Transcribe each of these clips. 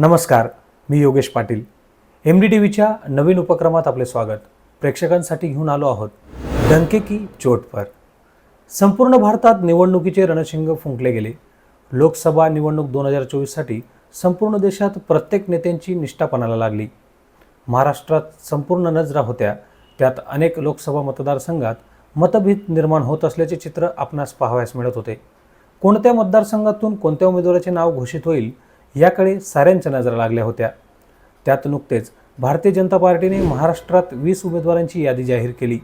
नमस्कार मी Yogesh Patil. M D T व्हीच्या नवीन उपक्रमात आपले स्वागत. प्रेक्षकांसाठी घेऊन आलो आहोत डंके की चोट पर. संपूर्ण भारतात निवडणुकीचे रणशिंग फुंकले गेले. लोकसभा निवडणूक दोन हजार चोवीससाठी संपूर्ण देशात प्रत्येक नेत्यांची निष्ठापणाला लागली. महाराष्ट्रात संपूर्ण नजरा होत्या. त्यात अनेक लोकसभा मतदारसंघात मतभेद निर्माण होत असल्याचे चित्र आपणास पाहावयास मिळत होते. कोणत्या मतदारसंघातून कोणत्या उमेदवाराचे नाव घोषित होईल याकडे साऱ्यांच्या नजरा लागल्या होत्या. त्यात नुकतेच भारतीय जनता पार्टीने महाराष्ट्रात वीस उमेदवारांची यादी जाहीर केली.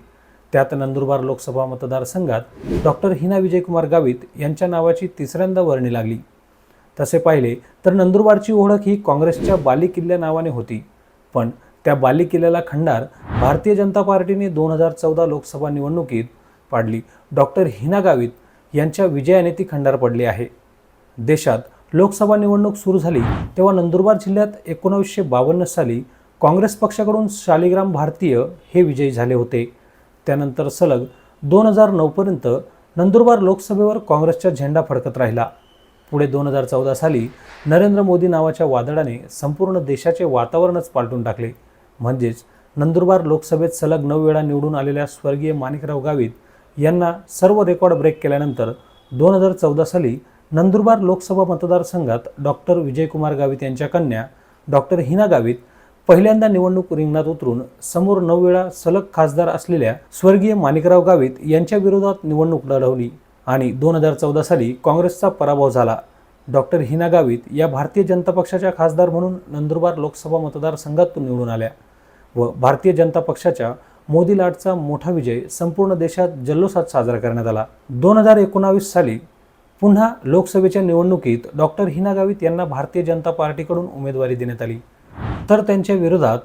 त्यात नंदुरबार लोकसभा मतदारसंघात डॉक्टर हिना विजयकुमार गावित यांच्या नावाची तिसऱ्यांदा वर्णी लागली. तसे पाहिले तर नंदुरबारची ओळख ही काँग्रेसच्या बाली किल्ल्या नावाने होती. पण त्या बालिकिल्ल्याला खंडार भारतीय जनता पार्टीने दोन हजार चौदा लोकसभा निवडणुकीत पाडली. डॉक्टर हिना गावित यांच्या विजयाने ती खंडार पडली आहे. देशात लोकसभा निवडणूक सुरू झाली तेव्हा नंदुरबार जिल्ह्यात एकोणावीसशे बावन्न साली काँग्रेस पक्षाकडून शालिग्राम भारतीय हे विजयी झाले होते. त्यानंतर सलग दोन हजार नऊपर्यंत नंदुरबार लोकसभेवर काँग्रेसचा झेंडा फडकत राहिला. पुढे दोन हजार चौदा साली नरेंद्र मोदी नावाच्या वादळाने संपूर्ण देशाचे वातावरणच पालटून टाकले. म्हणजेच नंदुरबार लोकसभेत सलग नऊ वेळा निवडून आलेल्या स्वर्गीय माणिकराव गावित यांना सर्व रेकॉर्ड ब्रेक केल्यानंतर दोन हजार चौदा साली नंदुरबार लोकसभा मतदारसंघात डॉक्टर विजयकुमार गावित यांच्या कन्या डॉक्टर हिना गावित पहिल्यांदा निवडणूक रिंगणात उतरून समोर नऊ वेळा सलग खासदार असलेल्या स्वर्गीय माणिकराव गावित यांच्या विरोधात निवडणूक लढवली आणि दोन हजार चौदा साली काँग्रेसचा पराभव झाला. डॉक्टर हिना गावित या भारतीय जनता पक्षाच्या खासदार म्हणून नंदुरबार लोकसभा मतदारसंघातून निवडून आल्या व भारतीय जनता पक्षाच्या मोदी लाटचा मोठा विजय संपूर्ण देशात जल्लोषात साजरा करण्यात आला. दोन हजार एकोणावीस साली पुन्हा लोकसभेच्या निवडणुकीत डॉक्टर हिना गावित यांना भारतीय जनता पार्टीकडून उमेदवारी देण्यात आली. तर त्यांच्या विरोधात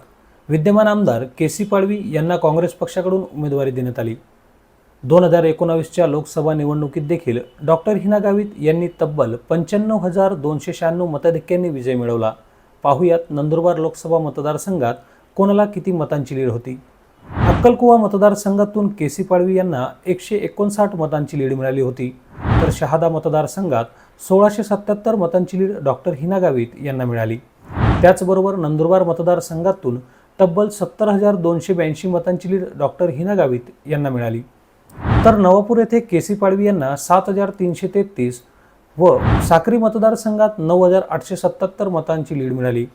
विद्यमान आमदार के सी पाडवी यांना काँग्रेस पक्षाकडून उमेदवारी देण्यात आली. दोन हजार एकोणावीसच्या लोकसभा निवडणुकीत देखील डॉक्टर हिना गावित यांनी तब्बल पंच्याण्णव हजार दोनशे शहाण्णव मताधिक्यांनी विजय मिळवला. पाहुयात नंदुरबार लोकसभा मतदारसंघात कोणाला किती मतांची लीड होती? अक्कलकुवा मतदारसंघातून के सी पाडवी यांना एकशे एकोणसाठ मतांची लीड मिळाली होती. तर शहादा मतदारसंघात सोळाशे सत्याहत्तर मतांची लीड डॉक्टर हिना गावित यांना मिळाली. त्याचबरोबर नंदुरबार मतदारसंघातून तब्बल सत्तर हजार दोनशे ब्याऐंशी मतांची लीड डॉक्टर हिना गावित यांना मिळाली. तर नवापूर येथे के सी पाडवी यांना सात हजार तीनशे तेहतीस व साक्री मतदारसंघात नऊ हजार आठशे सत्याहत्तर मतांची लीड मिळाली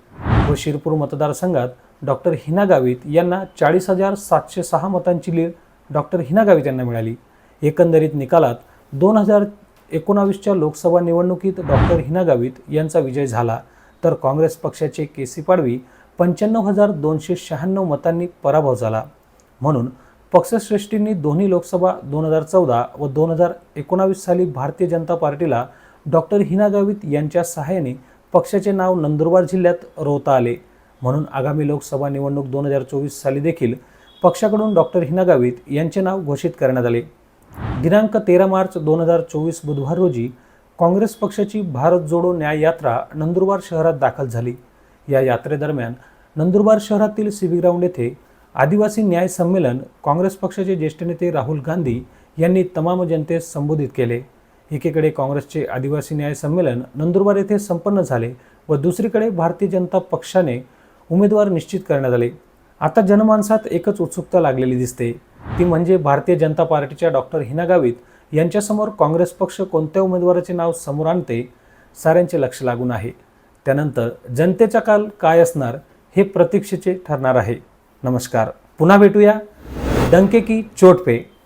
व शिरपूर मतदारसंघात डॉक्टर हिना गावित यांना चाळीस हजार सातशे सहा मतांची लीड डॉक्टर हिना गावित यांना मिळाली. एकंदरीत निकालात दोन हजार एकोणावीसच्या लोकसभा निवडणुकीत डॉक्टर हिना गावित यांचा विजय झाला तर काँग्रेस पक्षाचे के सी पाडवी पंच्याण्णव हजार दोनशे शहाण्णव मतांनी पराभव झाला. म्हणून पक्षश्रेष्ठींनी दोन्ही लोकसभा दोन हजार चौदा व दोन हजार एकोणावीस साली भारतीय जनता पार्टीला डॉक्टर हिना गावित यांच्या सहाय्याने पक्षाचे नाव नंदुरबार जिल्ह्यात रोवता आले. म्हणून आगामी लोकसभा निवडणूक दोन हजार चोवीस साली देखील पक्षाकडून डॉक्टर हिना गावित यांचे नाव घोषित करण्यात आले. दिनांक तेरा मार्च दोन हजार चोवीस बुधवार रोजी काँग्रेस पक्षाची भारत जोडो न्याय यात्रा नंदुरबार शहरात दाखल झाली. या यात्रेदरम्यान नंदुरबार शहरातील सिव्ही ग्राउंड येथे आदिवासी न्याय संमेलन काँग्रेस पक्षाचे ज्येष्ठ नेते राहुल गांधी यांनी तमाम जनतेस संबोधित केले. एकीकडे काँग्रेसचे आदिवासी न्याय संमेलन नंदुरबार येथे संपन्न झाले व दुसरीकडे भारतीय जनता पक्षाने उमेदवार निश्चित करण्यात आले. आता जनमानसात एकच उत्सुकता लागलेली दिसते. ती म्हणजे भारतीय जनता पार्टीच्या डॉक्टर हिना गावित यांच्यासमोर काँग्रेस पक्ष कोणत्या उमेदवाराचे नाव समोर आणते साऱ्यांचे लक्ष लागून आहे. त्यानंतर जनतेचा काल काय असणार हे प्रतीक्षेचे ठरणार आहे. नमस्कार. पुन्हा भेटूया. डंके की चोट पे.